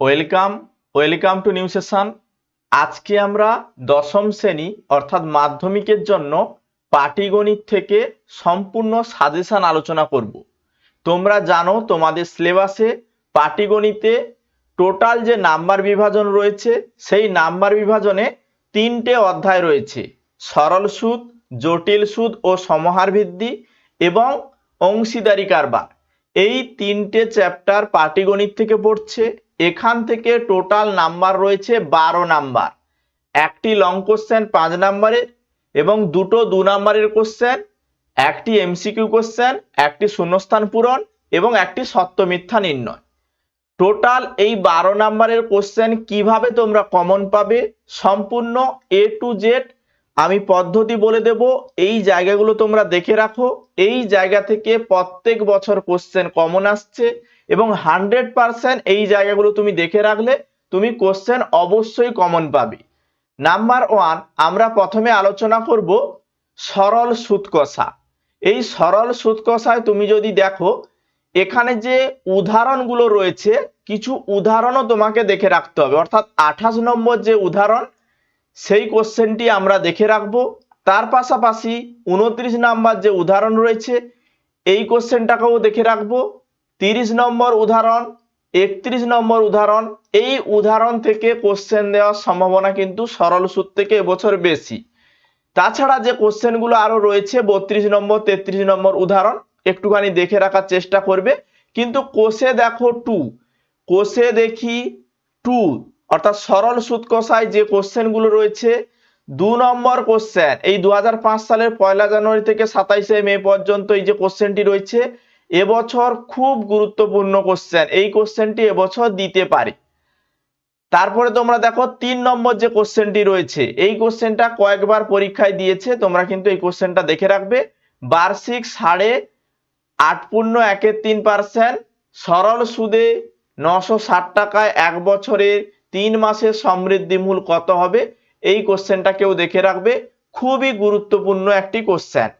Welcome welcome to new session. আজকে আমরা দশম শ্রেণি, অর্থাৎ মাধ্যমিকের জন্য পাটিগণিত থেকে সম্পূর্ণ সাজেশন আলোচনা করব। তোমরা জানো, তোমাদের সিলেবাসে পাটিগণিতে টোটাল যে নাম্বার বিভাজন রয়েছে, সেই নাম্বার বিভাজনে তিনটে অধ্যায় রয়েছে। সরল সুদ, জটিল সুদ ও সমাহার ভিত্তি এবং অংশীদারি কারবার এই তিনটে চ্যাপ্টার পাটিগণিত থেকে পড়ছে। এখান থেকে টোটাল নাম্বার রয়েছে বারো নাম্বার একটি লং কোশ্চেন পাঁচ নাম্বারের এবং দুটো দু নাম্বারের কোশ্চেন একটি এমসিকিউ কোশ্চেন একটি শূন্যস্থান পূরণ এবং একটি সত্য মিথ্যা নির্ণয়। টোটাল এই বারো নাম্বারের কোশ্চেন কীভাবে তোমরা কমন পাবে? সম্পূর্ণ এ টু জেড আমি পদ্ধতি বলে দেব। এই জায়গাগুলো তোমরা দেখে রাখো। এই জায়গা থেকে প্রত্যেক বছর কোশ্চেন কমন আসছে। এবং হান্ড্রেড পার্সেন্ট এই জায়গাগুলো তুমি দেখে রাখলে তুমি কোশ্চেন অবশ্যই কমন পাবে। নাম্বার ওয়ান আমরা প্রথমে আলোচনা করব সরল সুৎকষা এই সরল সুৎকষায় তুমি যদি দেখো, এখানে যে উদাহরণগুলো রয়েছে, কিছু উদাহরণও তোমাকে দেখে রাখতে হবে। অর্থাৎ আঠাশ নম্বর যে উদাহরণ, সেই কোশ্চেনটি আমরা দেখে রাখব। তার পাশাপাশি উনত্রিশ নাম্বার যে উদাহরণ রয়েছে, এই কোশ্চেনটাকেও দেখে রাখব। তিরিশ নম্বর উদাহরণ, একত্রিশ নম্বর উদাহরণ, এই উদাহরণ থেকে কোশ্চেন দেওয়ার সম্ভাবনা কিন্তু সরল সুদ থেকে এবছর বেশি। তাছাড়া যে কোশ্চেনগুলো আরও রয়েছে, বত্রিশ নম্বর, তেত্রিশ নম্বর উদাহরণ, একটুখানি দেখে রাখার চেষ্টা করবে। কিন্তু কোষে দেখো টু কোষে দেখি টু অর্থাৎ সরল সুদ কষায় যে কোশ্চেনগুলো রয়েছে, দু নম্বর কোশ্চেন এই দু হাজার পাঁচ সালের পয়লা জানুয়ারি থেকে সাতাইশে মে পর্যন্ত এই যে কোশ্চেনটি রয়েছে এবছর খুব গুরুত্বপূর্ণ কোশ্চেন এই কোশ্চেনটি এবছর দিতে পারে। তারপরে তোমরা দেখো তিন নম্বর যে কোশ্চেনটি রয়েছে, এই কোশ্চেনটা কয়েকবার পরীক্ষায় দিয়েছে, তোমরা কিন্তু এই কোশ্চেনটা দেখে রাখবে। বার্ষিক সাড়ে আট পূর্ণ একের তিন পার্সেন্ট সরল সুদে নশো ষাট টাকায় এক বছরে তিন মাসের সমৃদ্ধি মূল কত হবে? এই কোশ্চেনটা কেউ দেখে রাখবে। খুবই গুরুত্বপূর্ণ একটি কোশ্চেন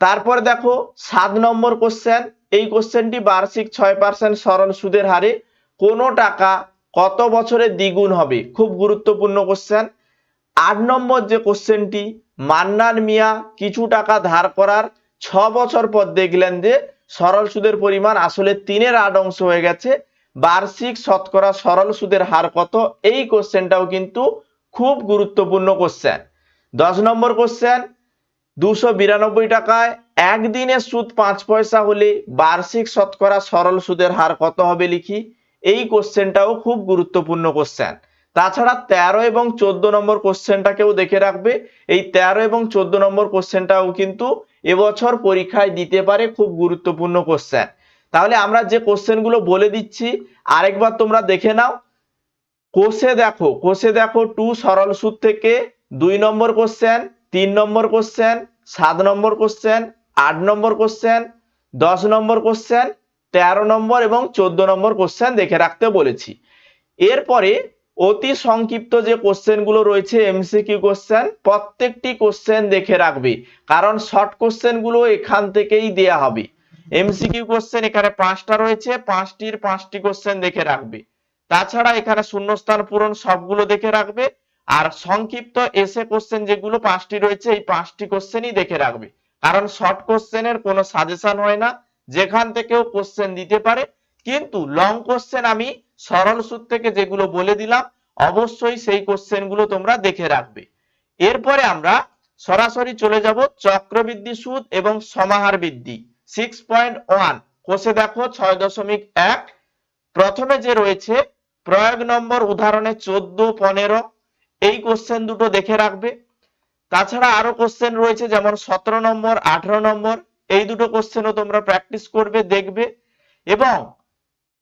তারপরে দেখো সাত নম্বর কোশ্চেন এই কোশ্চেনটি বার্ষিক ছয় পার্সেন্ট সরল সুদের হারে কোনো টাকা কত বছরে দ্বিগুণ হবে? খুব গুরুত্বপূর্ণ কোশ্চেন আট নম্বর যে কোশ্চেনটি মান্নান মিয়া কিছু টাকা ধার করার ছ বছর পর দেখলেন যে সরল সুদের পরিমাণ আসলে তিনের আট অংশ হয়ে গেছে। বার্ষিক শতকরা সরল সুদের হার কত? এই কোশ্চেনটাও কিন্তু খুব গুরুত্বপূর্ণ কোশ্চেন দশ নম্বর কোশ্চেন দুশো বিরানব্বই টাকায় একদিনের সুদ পাঁচ পয়সা হলে বার্ষিক শতকরা সরল সুদের হার কত হবে লিখি? এই কোশ্চেনটাও খুব গুরুত্বপূর্ণ কোশ্চেন। তাছাড়া তেরো এবং চোদ্দ নম্বর কোশ্চেনটাকেও দেখে রাখবে। এই তেরো এবং চোদ্দ নম্বর কোশ্চেনটাও কিন্তু এবছর পরীক্ষায় দিতে পারে খুব গুরুত্বপূর্ণ কোশ্চেন। তাহলে আমরা যে কোশ্চেনগুলো বলে দিচ্ছি, আরেকবার তোমরা দেখে নাও। কোষে দেখো কোষে দেখো টু সরল সুদ থেকে দুই নম্বর কোশ্চেন তিন নম্বর কোশ্চেন সাত নম্বর কোশ্চেন আট নম্বর কোশ্চেন দশ নম্বর কোশ্চেন তেরো নম্বর এবং চোদ্দ নম্বর কোশ্চেন দেখে রাখতে বলেছি। এরপরে অতি সংক্ষিপ্ত যে কোশ্চেনগুলো রয়েছে এমসিকিউ কোশ্চেন প্রত্যেকটি কোশ্চেন দেখে রাখবে। কারণ শর্ট কোশ্চেনগুলো এখান থেকেই দেয়া হবে। এমসিকিউ কোশ্চেন এখানে পাঁচটা রয়েছে, পাঁচটির পাঁচটি কোশ্চেন দেখে রাখবে। তাছাড়া এখানে শূন্যস্থান পূরণ সবগুলো দেখে রাখবে। আর সংক্ষিপ্ত এসে কোশ্চেন যেগুলো পাঁচটি রয়েছে, এই পাঁচটি কোশ্চেনই দেখে রাখবে। কারণ শর্ট কোশ্চেনের কোনো সাজেশন হয় না, যেখান থেকেও কোশ্চেন দিতে পারে। কিন্তু লং কোশ্চেন আমি সরল সুদ থেকে যেগুলো বলে দিলাম, অবশ্যই সেই কোশ্চেনগুলো তোমরা দেখে রাখবে। এরপরে আমরা সরাসরি চলে যাব চক্রবৃদ্ধি সুদ এবং সমাহার বৃদ্ধি। সিক্স পয়েন্ট ওয়ান কোষে দেখো ছয় দশমিক এক। প্রথমে যে রয়েছে, প্রয়োগ নম্বর উদাহরণে চোদ্দ, পনেরো। এই কোশ্চেন দুটো দেখে রাখবে। তাছাড়া আরও কোশ্চেন রয়েছে, যেমন সতেরো নম্বর, আঠারো নম্বর, এই দুটো কোশ্চেনও তোমরা প্র্যাকটিস করবে, দেখবে। এবং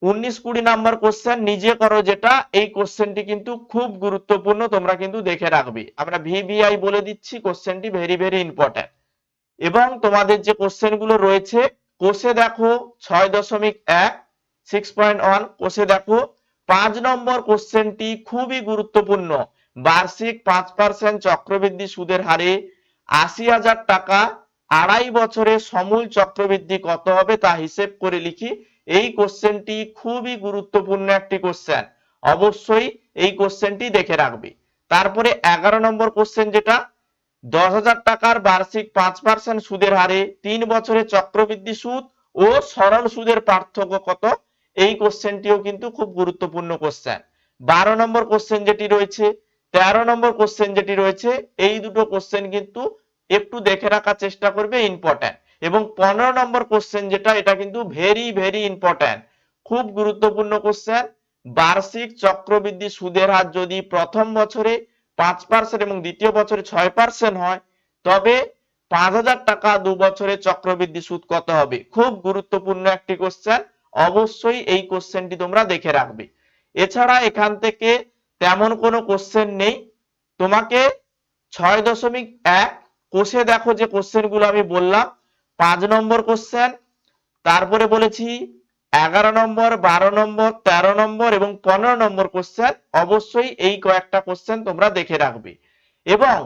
উনিশ কুড়ি নাম্বার কোশ্চেন নিজে করো যেটা, এই কোশ্চেনটি কিন্তু খুব গুরুত্বপূর্ণ, তোমরা কিন্তু দেখে রাখবে। আমরা ভিভিআই বলে দিচ্ছি কোশ্চেনটি ভেরি ভেরি ইম্পর্টেন্ট এবং তোমাদের যে কোশ্চেনগুলো রয়েছে, কোষে দেখো ছয় দশমিক এক সিক্স পয়েন্ট ওয়ান কোষে দেখো পাঁচ নম্বর কোশ্চেনটি খুবই গুরুত্বপূর্ণ। বার্ষিক পাঁচ পার্সেন্ট চক্রবৃদ্ধি সুদের হারে আশি হাজার টাকা আড়াই বছরে সমূল চক্রবৃদ্ধি কত হবে তা হিসেব করে লিখি। এই কোশ্চেনটি খুবই গুরুত্বপূর্ণ একটি কোশ্চেন অবশ্যই এই কোশ্চেনটি দেখে রাখবে। তারপরে এগারো নম্বর কোশ্চেন যেটা, দশ হাজার টাকার বার্ষিক পাঁচ পার্সেন্ট সুদের হারে তিন বছরে চক্রবৃদ্ধি সুদ ও সরল সুদের পার্থক্য কত? এই কোশ্চেনটিও কিন্তু খুব গুরুত্বপূর্ণ কোশ্চেন বারো নম্বর কোশ্চেন যেটি রয়েছে তেরো নম্বর কোশ্চেন যেটি রয়েছে, এই দুটো কোশ্চেন কিন্তু একটু দেখে রাখার চেষ্টা করবে ইম্পর্টেন্ট এবং পনেরো নম্বর কোশ্চেন যেটা, এটা কিন্তু ভেরি ভেরি ইম্পর্টেন্ট খুব গুরুত্বপূর্ণ কোশ্চেন বার্ষিক চক্রবৃদ্ধি সুদের হার যদি প্রথম বছরে পাঁচ পার্সেন্ট এবং দ্বিতীয় বছরে ছয় পার্সেন্ট হয়, তবে পাঁচ হাজার টাকা দু বছরে চক্রবৃদ্ধি সুদ কত হবে? খুব গুরুত্বপূর্ণ একটি কোশ্চেন অবশ্যই এই কোশ্চেনটি তোমরা দেখে রাখবে। এছাড়া এখান থেকে তেমন কোনো কোশ্চেন নেই। তোমাকে ছয় দশমিক এক কোষে দেখো যে কোশ্চেনগুলো আমি বললাম। পাঁচ নম্বর কোশ্চেন তারপরে বলেছি এগারো নম্বর, বারো নম্বর, তেরো নম্বর এবং পনেরো নম্বর কোশ্চেন অবশ্যই এই কয়েকটা কোশ্চেন তোমরা দেখে রাখবে। এবং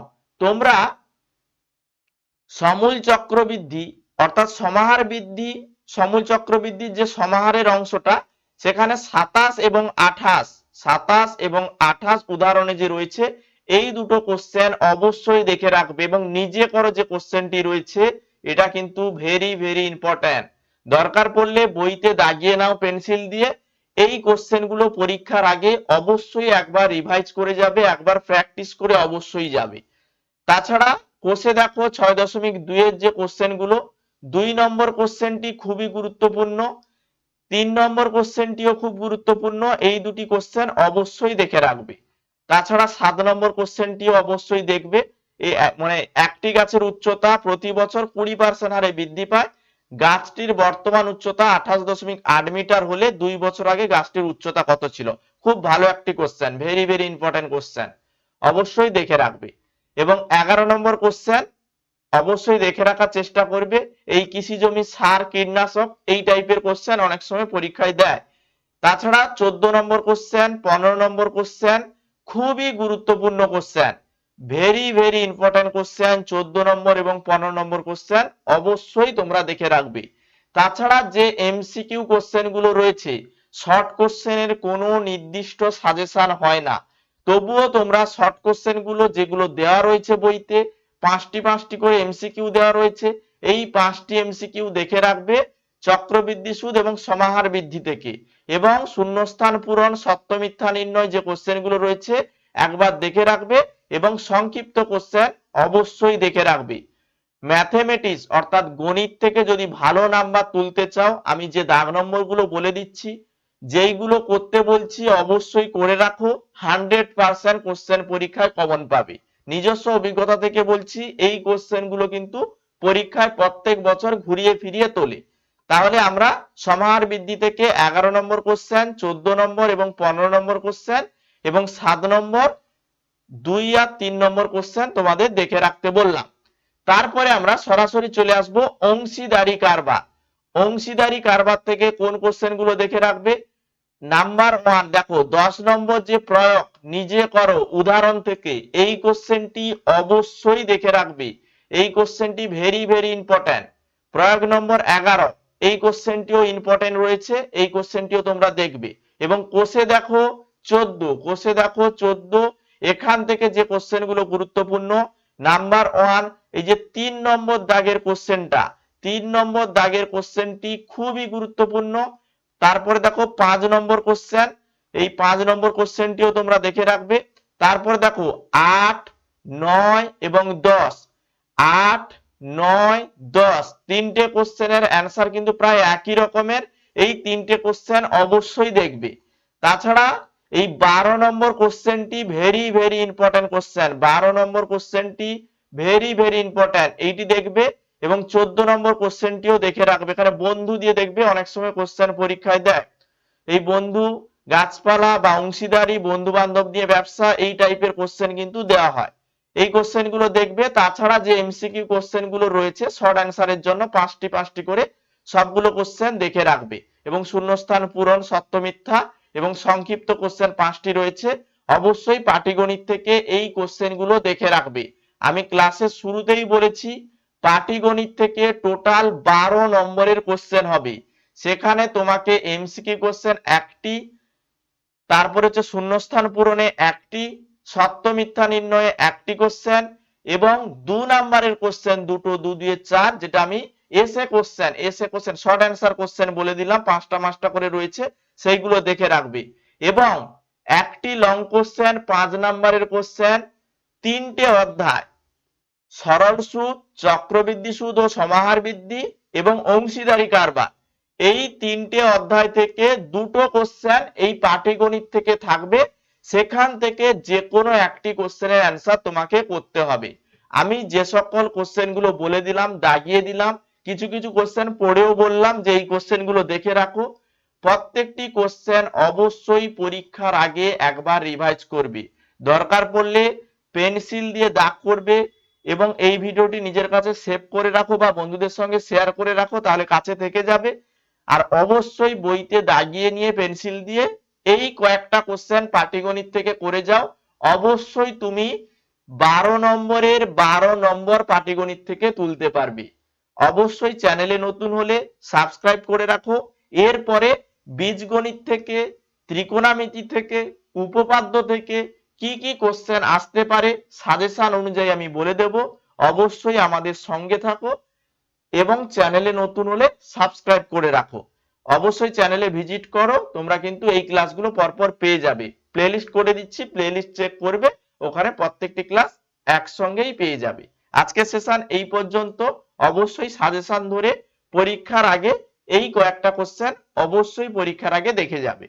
তোমরা সমূল চক্রবৃদ্ধি অর্থাৎ সমাহার বৃদ্ধি, সমূল চক্রবৃদ্ধির যে সমাহারের অংশটা, সেখানে সাতাশ এবং আঠাশ সাতাশ এবং আঠাশ উদাহরণে যে রয়েছে, এই দুটো কোশ্চেন অবশ্যই দেখে রাখবে এবং নিজে করো যে কোশ্চেনটি রয়েছে, এটা কিন্তু ভেরি ভেরি ইম্পর্ট্যান্ট দরকার পড়লে বইতে দাগিয়ে নাও পেন্সিল দিয়ে। এই কোশ্চেনগুলো পরীক্ষার আগে অবশ্যই একবার রিভাইজ করে যাবে, একবার প্র্যাকটিস করে অবশ্যই যাবে। তাছাড়া কোষে দেখো ছয় দশমিক দুইয়ের যে কোশ্চেনগুলো, দুই নম্বর কোশ্চেনটি খুবই গুরুত্বপূর্ণ। তিন নম্বর কোশ্চেনটিও খুব গুরুত্বপূর্ণ। এই দুটি কোশ্চেন অবশ্যই দেখে রাখবে। তাছাড়া সাত নম্বর কোশ্চেনটিও অবশ্যই দেখবে। মানে একটি গাছের উচ্চতা প্রতি বছর কুড়ি পার্সেন্ট হারে বৃদ্ধি পায়। গাছটির বর্তমান উচ্চতা আঠাশ দশমিক আট মিটার হলে দুই বছর আগে গাছটির উচ্চতা কত ছিল? খুব ভালো একটি question very very important question অবশ্যই দেখে রাখবে। এবং এগারো নম্বর কোশ্চেন অবশ্যই দেখে রাখার চেষ্টা করবে। এই কৃষি জমি সার, কীটনাশক এই টাইপের কোশ্চেন অনেক সময় পরীক্ষায় দেয়। তাছাড়া চোদ্দ নম্বর কোশ্চেন পনেরো নম্বর কোশ্চেন খুবই গুরুত্বপূর্ণ question very very important question চোদ্দ নম্বর এবং পনেরো নম্বর কোশ্চেন অবশ্যই তোমরা দেখে রাখবে। তাছাড়া যে এমসিকিউ কোশ্চেনগুলো রয়েছে শর্ট কোশ্চেনের কোনো নির্দিষ্ট সাজেশন হয় না। তবুও তোমরা শর্ট কোশ্চেনগুলো যেগুলো দেওয়া রয়েছে বইতে পাঁচটি পাঁচটি করে এমসিকিউ দেওয়া রয়েছে। এই পাঁচটি এমসিকিউ দেখে রাখবে চক্রবৃদ্ধি সুদ এবং সমাহার বৃদ্ধি থেকে। এবং শূন্যস্থান পূরণ, সত্য মিথ্যা নির্ণয় যে কোশ্চেনগুলো রয়েছে, একবার দেখে রাখবে এবং সংক্ষিপ্ত কোশ্চেন অবশ্যই দেখে রাখবে। ম্যাথমেটিক্স অর্থাৎ গণিত থেকে যদি ভালো নাম্বার তুলতে চাও, আমি যে দাগ নম্বরগুলো বলে দিচ্ছি, যেইগুলো করতে বলছি, অবশ্যই করে রাখো। হান্ড্রেড পার্সেন্ট কোশ্চেন পরীক্ষায় কমন পাবে। নিজস্ব অভিজ্ঞতা থেকে বলছি, এই কোশ্চেনগুলো কিন্তু পরীক্ষায় প্রত্যেক বছর ঘুরিয়ে ফিরিয়ে তোলে। তাহলে আমরা সমাহার বৃদ্ধি থেকে এগারো নম্বর কোশ্চেন চোদ্দ নম্বর এবং পনেরো নম্বর কোশ্চেন এবং সাত নম্বর, দুই আর তিন নম্বর কোশ্চেন তোমাদের দেখে রাখতে বললাম। তারপরে আমরা সরাসরি চলে আসব অংশীদারি কারবার। অংশীদারি কারবার থেকে কোন কোশ্চেনগুলো দেখে রাখবে? নাম্বার ওয়ান দেখো, দশ নম্বর যে প্রয়োগ, নিজে করো। উদাহরণ থেকে, এই কোশ্চেনটি অবশ্যই দেখে রাখবে। এই কোশ্চেনটি ভেরি ভেরি ইম্পর্টেন্ট প্রয়োগ নম্বর এগারো, এই কোশ্চেনটিও ইম্পর্টেন্ট রয়েছে, এই কোশ্চেনটিও তোমরা দেখবে। এবং কোষে দেখো চোদ্দ, কোষে দেখো চোদ্দ, এখান থেকে যে কোশ্চেনগুলো গুরুত্বপূর্ণ নাম্বার ওয়ান এই যে তিন নম্বর দাগের কোশ্চেনটা তিন নম্বর দাগের কোশ্চেনটি খুবই গুরুত্বপূর্ণ। তারপরে দেখো পাঁচ নম্বর কোশ্চেন এই পাঁচ নম্বর কোশ্চেনটিও তোমরা দেখে রাখবে। তারপর দেখো আট, নয় এবং দশ। আট, নয়, দশ, তিনটে কোশ্চেনের অ্যান্সার কিন্তু প্রায় একই রকমের। এই তিনটে কোশ্চেন অবশ্যই দেখবে। তাছাড়া এই বারো নম্বর কোশ্চেনটি ভেরি ভেরি ইম্পর্টেন্ট কোশ্চেন বারো নম্বর কোশ্চেনটি ভেরি ভেরি ইম্পর্টেন্ট এইটি দেখবে এবং চোদ্দ নম্বর কোশ্চেনটিও দেখে রাখবে। এখানে বন্ধু দিয়ে দেখবে, অনেক সময় কোশ্চেন পরীক্ষায় দেয়। এই বন্ধু গাছপালা বা অংশীদারি বন্ধু বান্ধব দিয়ে ব্যবসা, এই টাইপের কোশ্চেন কিন্তু দেওয়া হয়। এই কোশ্চেনগুলো দেখবে, তাছাড়া যে এমসিকিউ কোশ্চেনগুলো রয়েছে শর্ট অ্যান্সারের জন্য পাঁচটি পাঁচটি করে সবগুলো কোশ্চেন দেখে রাখবে। এবং শূন্যস্থান পূরণ, সত্য মিথ্যা এবং সংক্ষিপ্ত কোশ্চেন পাঁচটি রয়েছে। অবশ্যই পাটিগণিত থেকে এই কোশ্চেনগুলো দেখে রাখবে। আমি ক্লাসের শুরুতেই বলেছি পাটিগণিত থেকে টোটাল বারো নম্বরের কোশ্চেন হবে। সেখানে তোমাকে এমসিকিউ কোশ্চেন একটি, তারপরে হচ্ছে শূন্যস্থান পূরণে একটি, সত্য মিথ্যা নির্ণয়ে একটি কোশ্চেন এবং দু নাম্বারের কোশ্চেন দুটো দু দুয়ে চার, যেটা আমি এসে কোশ্চেন এসে কোশ্চেন শর্ট অ্যান্সার কোশ্চেন বলে দিলাম, পাঁচটা পাঁচটা করে রয়েছে, সেইগুলো দেখে রাখবে। এবং একটি লং কোশ্চেন পাঁচ নাম্বারের কোশ্চেন তিনটে অধ্যায় সরল সুদ, চক্রবৃদ্ধি সুদ ও সমাহার বৃদ্ধি এবং অংশীদারি কারবার। এই তিনটে অধ্যায় থেকে দুটো কোশ্চেন এই পাটিগণিত থেকে থাকবে। সেখান থেকে যে কোনো একটি কোশ্চেনের অ্যান্সার তোমাকে করতে হবে। আমি যে সকল কোশ্চেনগুলো বলে দিলাম, দাগিয়ে দিলাম, কিছু কিছু কোশ্চেন পড়েও বললাম যে এই কোশ্চেনগুলো দেখে রাখো। প্রত্যেকটি কোশ্চেন অবশ্যই পরীক্ষার আগে একবার রিভাইজ করবে। দরকার পড়লে পেন্সিল দিয়ে দাগ করবে এবং এই ভিডিওটি নিজের কাছে সেভ করে রাখো বা বন্ধুদের সঙ্গে শেয়ার করে রাখো, তাহলে কাছে থেকে যাবে। আর অবশ্যই বইতে দাগিয়ে নিয়ে পেন্সিল দিয়ে এই কয়েকটা কোশ্চেন পাটিগণিত থেকে করে যাও। অবশ্যই তুমি বারো নম্বরের বারো নম্বর পাটিগণিত থেকে তুলতে পারবে। অবশ্যই চ্যানেলে নতুন হলে সাবস্ক্রাইব করে রাখো। এরপরে বীজগণিত থেকে, ত্রিকোণামিতি থেকে, উপপাদ্য থেকে কি কি কোশ্চেন আসতে পারে সাজেশন অনুযায়ী আমি বলে দেব। অবশ্যই আমাদের সঙ্গে থাকো এবং চ্যানেলে নতুন হলে সাবস্ক্রাইব করে রাখো। অবশ্যই চ্যানেলে ভিজিট করো, তোমরা কিন্তু এই ক্লাসগুলো পরপর পেয়ে যাবে। প্লেলিস্ট করে দিচ্ছি প্লেলিস্ট চেক করবে, ওখানে প্রত্যেকটি ক্লাস একসঙ্গেই পেয়ে যাবে। আজকের সেশন এই পর্যন্ত। অবশ্যই সাজেশন ধরে পরীক্ষার আগে এই কয়েকটা কোশ্চেন অবশ্যই পরীক্ষার আগে দেখে যাবে।